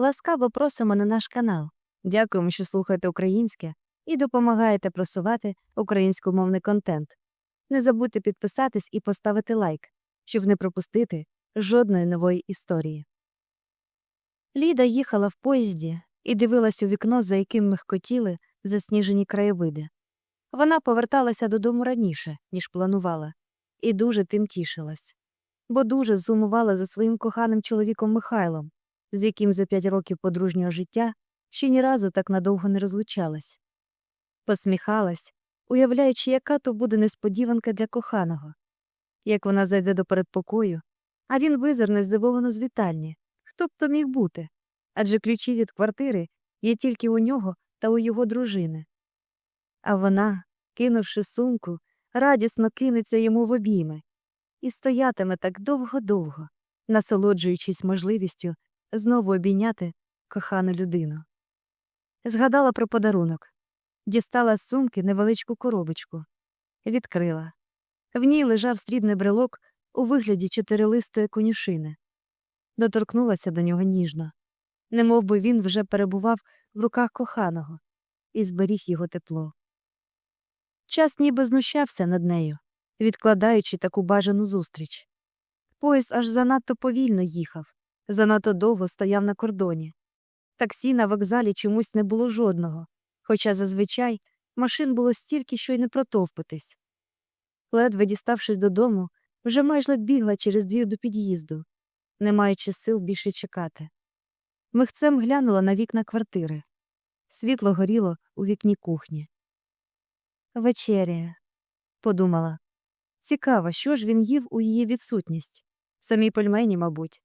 Ласкаво просимо на наш канал. Дякуємо, що слухаєте українське і допомагаєте просувати українськомовний контент. Не забудьте підписатись і поставити лайк, щоб не пропустити жодної нової історії. Ліда їхала в поїзді і дивилась у вікно, за яким михкотіли засніжені краєвиди. Вона поверталася додому раніше, ніж планувала, і дуже тим тішилась, бо дуже зумувала за своїм коханим чоловіком Михайлом, з яким за п'ять років подружнього життя ще ні разу так надовго не розлучалась. Посміхалась, уявляючи, яка то буде несподіванка для коханого. Як вона зайде до передпокою, а він визирне здивовано з вітальні. Хто б то міг бути? Адже ключі від квартири є тільки у нього та у його дружини. А вона, кинувши сумку, радісно кинеться йому в обійми і стоятиме так довго-довго, насолоджуючись можливістю знову обійняти кохану людину. Згадала про подарунок, дістала з сумки невеличку коробочку, відкрила. В ній лежав срібний брелок у вигляді чотирилистої конюшини. Доторкнулася до нього ніжно, немов би він вже перебував в руках коханого і зберіг його тепло. Час ніби знущався над нею, відкладаючи таку бажану зустріч. Поїзд аж занадто повільно їхав, занадто довго стояв на кордоні. Таксі на вокзалі чомусь не було жодного, хоча зазвичай машин було стільки, що й не протовпитись. Ледве діставшись додому, вже майже бігла через двір до під'їзду, не маючи сил більше чекати. Михцем глянула на вікна квартири. Світло горіло у вікні кухні. Вечеряє, подумала. Цікаво, що ж він їв у її відсутність. Самі пельмені, мабуть.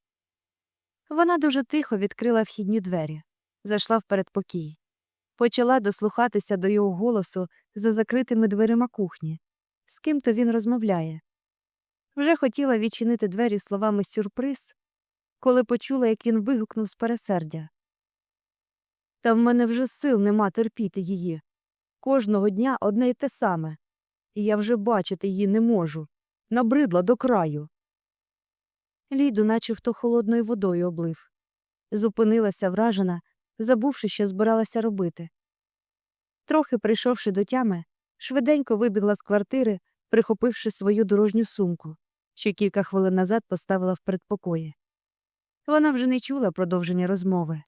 Вона дуже тихо відкрила вхідні двері, зайшла в передпокій. Почала дослухатися до його голосу за закритими дверима кухні. З ким то він розмовляє. Вже хотіла відчинити двері словами сюрприз, коли почула, як він вигукнув з пересердя. Та в мене вже сил нема терпіти її. Кожного дня одне й те саме, і я вже бачити її не можу. Набридла до краю. Ліду, наче хто холодною водою облив. Зупинилася вражена, забувши, що збиралася робити. Трохи прийшовши до тями, швиденько вибігла з квартири, прихопивши свою дорожню сумку, що кілька хвилин назад поставила в передпокої. Вона вже не чула продовження розмови.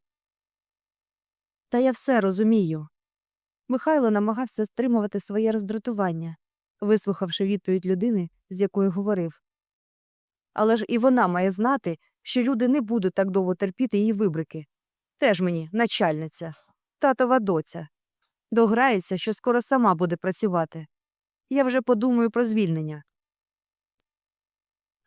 Та я все розумію. Михайло намагався стримувати своє роздратування, вислухавши відповідь людини, з якою говорив. Але ж і вона має знати, що люди не будуть так довго терпіти її вибрики. Теж мені начальниця, татова доця. Дограється, що скоро сама буде працювати. Я вже подумаю про звільнення.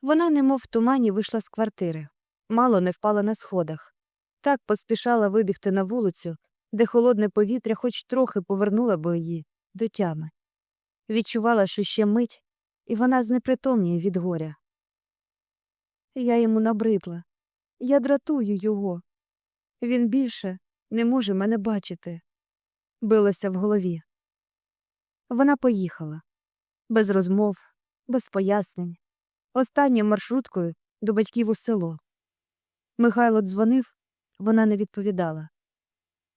Вона, немов в тумані, вийшла з квартири, мало не впала на сходах. Так поспішала вибігти на вулицю, де холодне повітря хоч трохи повернуло би її до тями. Відчувала, що ще мить, і вона знепритомніє від горя. Я йому набридла. Я дратую його. Він більше не може мене бачити. Билося в голові. Вона поїхала без розмов, без пояснень, останньою маршруткою до батьків у село. Михайло дзвонив, вона не відповідала.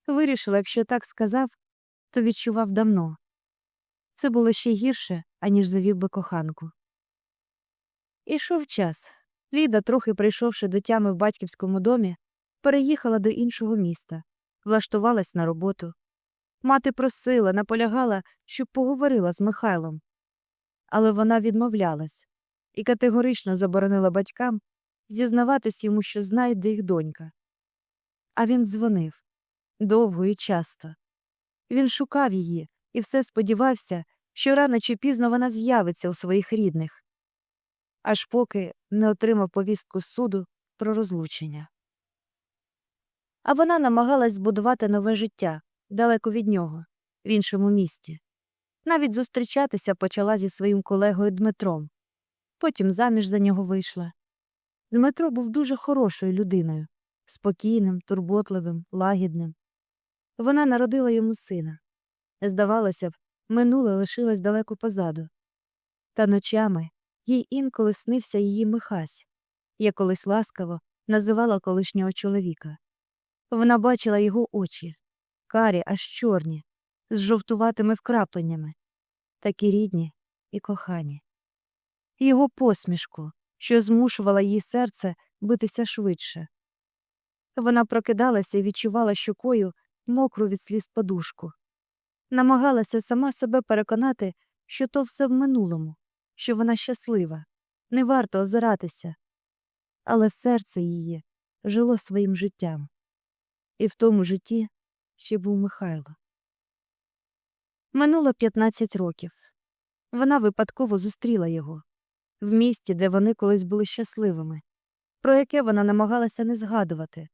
Вирішила, якщо так сказав, то відчував давно. Це було ще гірше, аніж завів би коханку. Ішов час. Ліда, трохи прийшовши до тями в батьківському домі, переїхала до іншого міста, влаштувалась на роботу. Мати просила, наполягала, щоб поговорила з Михайлом. Але вона відмовлялась і категорично заборонила батькам зізнаватись йому, що знає, де їх донька. А він дзвонив довго і часто. Він шукав її і все сподівався, що рано чи пізно вона з'явиться у своїх рідних, аж поки не отримав повістку суду про розлучення. А вона намагалась збудувати нове життя далеко від нього, в іншому місті. Навіть зустрічатися почала зі своїм колегою Дмитром. Потім заміж за нього вийшла. Дмитро був дуже хорошою людиною, спокійним, турботливим, лагідним. Вона народила йому сина. Здавалося б, минуле лишилось далеко позаду. Та ночами їй інколи снився її Михась, я колись ласкаво називала колишнього чоловіка. Вона бачила його очі, карі аж чорні, з жовтуватими вкрапленнями, такі рідні і кохані. Його посмішку, що змушувала її серце битися швидше. Вона прокидалася і відчувала щокою мокру від сліз подушку. Намагалася сама себе переконати, що то все в минулому, що вона щаслива, не варто озиратися. Але серце її жило своїм життям. І в тому житті ще був Михайло. Минуло 15 років. Вона випадково зустріла його в місті, де вони колись були щасливими, про яке вона намагалася не згадувати,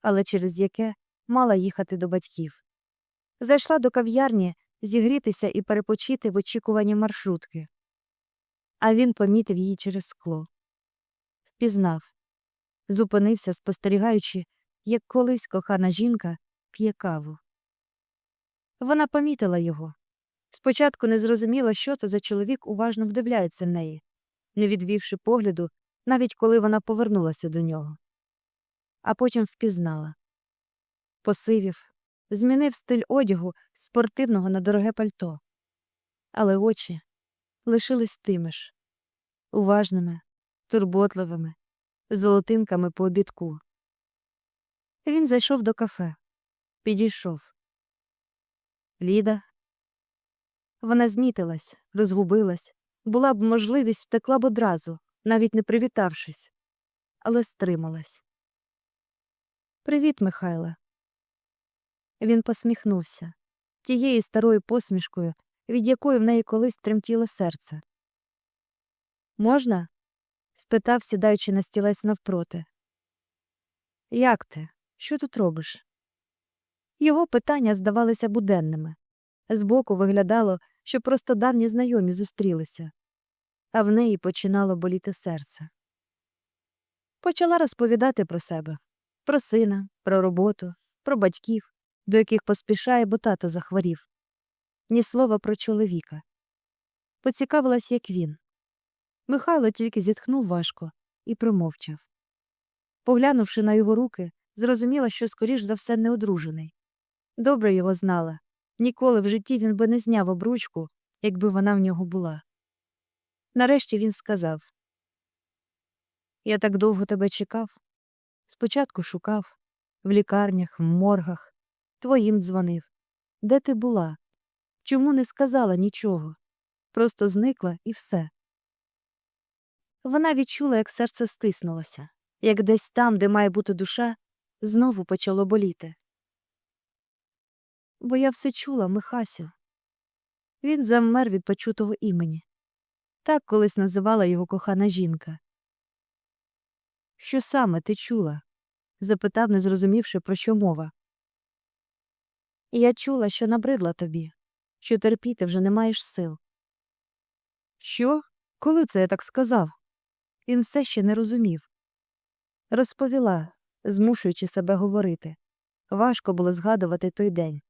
але через яке мала їхати до батьків. Зайшла до кав'ярні зігрітися і перепочити в очікуванні маршрутки. А він помітив її через скло. Впізнав. Зупинився, спостерігаючи, як колись кохана жінка п'є каву. Вона помітила його. Спочатку не зрозуміла, що то за чоловік уважно вдивляється в неї, не відвівши погляду, навіть коли вона повернулася до нього. А потім впізнала. Посивів, змінив стиль одягу з спортивного на дороге пальто. Але очі лишились тими ж уважними, турботливими, золотинками по обідку. Він зайшов до кафе, підійшов. Ліда. Вона знітилась, розгубилась. Була б можливість втекла б одразу, навіть не привітавшись, але стрималась. Привіт, Михайле. Він посміхнувся тією старою посмішкою, від якої в неї колись тремтіло серце. Можна? спитав, сідаючи на стілець навпроти. Як ти? Що тут робиш? Його питання здавалися буденними. Збоку виглядало, що просто давні знайомі зустрілися, а в неї починало боліти серце. Почала розповідати про себе, про сина, про роботу, про батьків, до яких поспішає, бо тато захворів. Ні слова про чоловіка. Поцікавилась, як він. Михайло тільки зітхнув важко і промовчав. Поглянувши на його руки, зрозуміла, що, скоріш за все, не одружений. Добре його знала. Ніколи в житті він би не зняв обручку, якби вона в нього була. Нарешті він сказав Я так довго тебе чекав. Спочатку шукав в лікарнях, в моргах, твоїм дзвонив. Де ти була? Чому не сказала нічого? Просто зникла і все. Вона відчула, як серце стиснулося, як десь там, де має бути душа, знову почало боліти. Бо я все чула, Михасю. Він замер від почутого імені. Так колись називала його кохана жінка. Що саме ти чула? запитав, не зрозумівши, про що мова. Я чула, що набридла тобі, що терпіти вже не маєш сил. Що? Коли це я так сказав? Він все ще не розумів. Розповіла, змушуючи себе говорити. Важко було згадувати той день.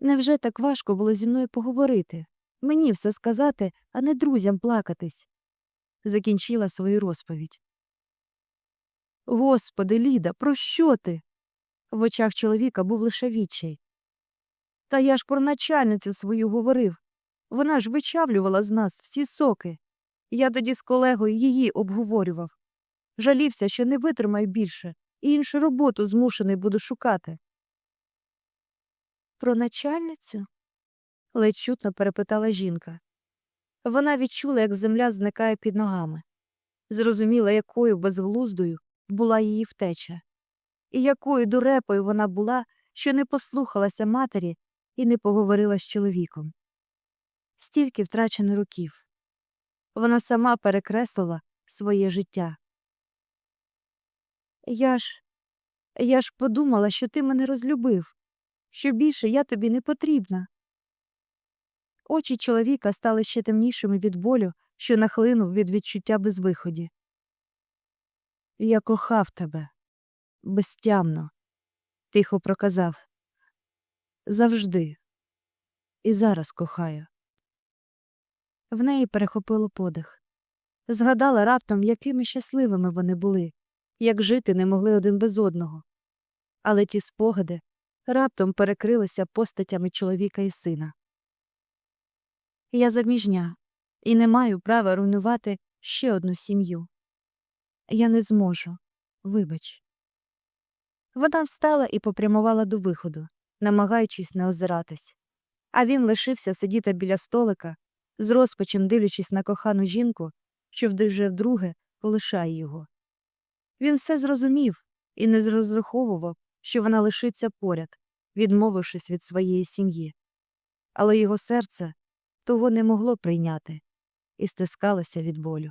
Невже так важко було зі мною поговорити, мені все сказати, а не друзям плакатись? Закінчила свою розповідь. Господи, Ліда, про що ти? В очах чоловіка був лише відчай. Та я ж про начальницю свою говорив. Вона ж вичавлювала з нас всі соки. Я тоді з колегою її обговорював. Жалівся, що не витримаю більше, і іншу роботу змушений буду шукати. Про начальницю? ледь чутно перепитала жінка. Вона відчула, як земля зникає під ногами, зрозуміла, якою безглуздою була її втеча, і якою дурепою вона була, що не послухалася матері і не поговорила з чоловіком. Стільки втрачено років. Вона сама перекреслила своє життя. Я ж, я ж подумала, що ти мене розлюбив, що більше я тобі не потрібна. Очі чоловіка стали ще темнішими від болю, що нахлинув від відчуття безвиході. Я кохав тебе безтямно, тихо проказав. Завжди. І зараз кохаю. В неї перехопило подих. Згадала раптом, якими щасливими вони були, як жити не могли один без одного. Але ті спогади раптом перекрилися постатями чоловіка і сина. Я заміжня і не маю права руйнувати ще одну сім'ю. Я не зможу. Вибач. Вона встала і попрямувала до виходу, намагаючись не озиратись. А він лишився сидіти біля столика, з розпачем дивлячись на кохану жінку, що вже вдруге полишає його. Він все зрозумів і не розраховував, що вона лишиться поряд, відмовившись від своєї сім'ї. Але його серце того не могло прийняти і стискалося від болю.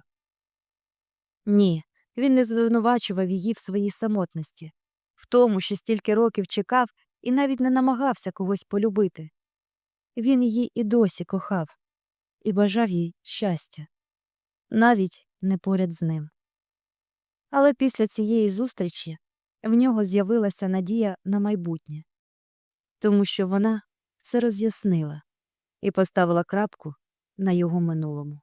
Ні, він не звинувачував її в своїй самотності, в тому, що стільки років чекав і навіть не намагався когось полюбити. Він її і досі кохав і бажав їй щастя, навіть не поряд з ним. Але після цієї зустрічі в нього з'явилася надія на майбутнє, тому що вона все роз'яснила і поставила крапку на його минулому.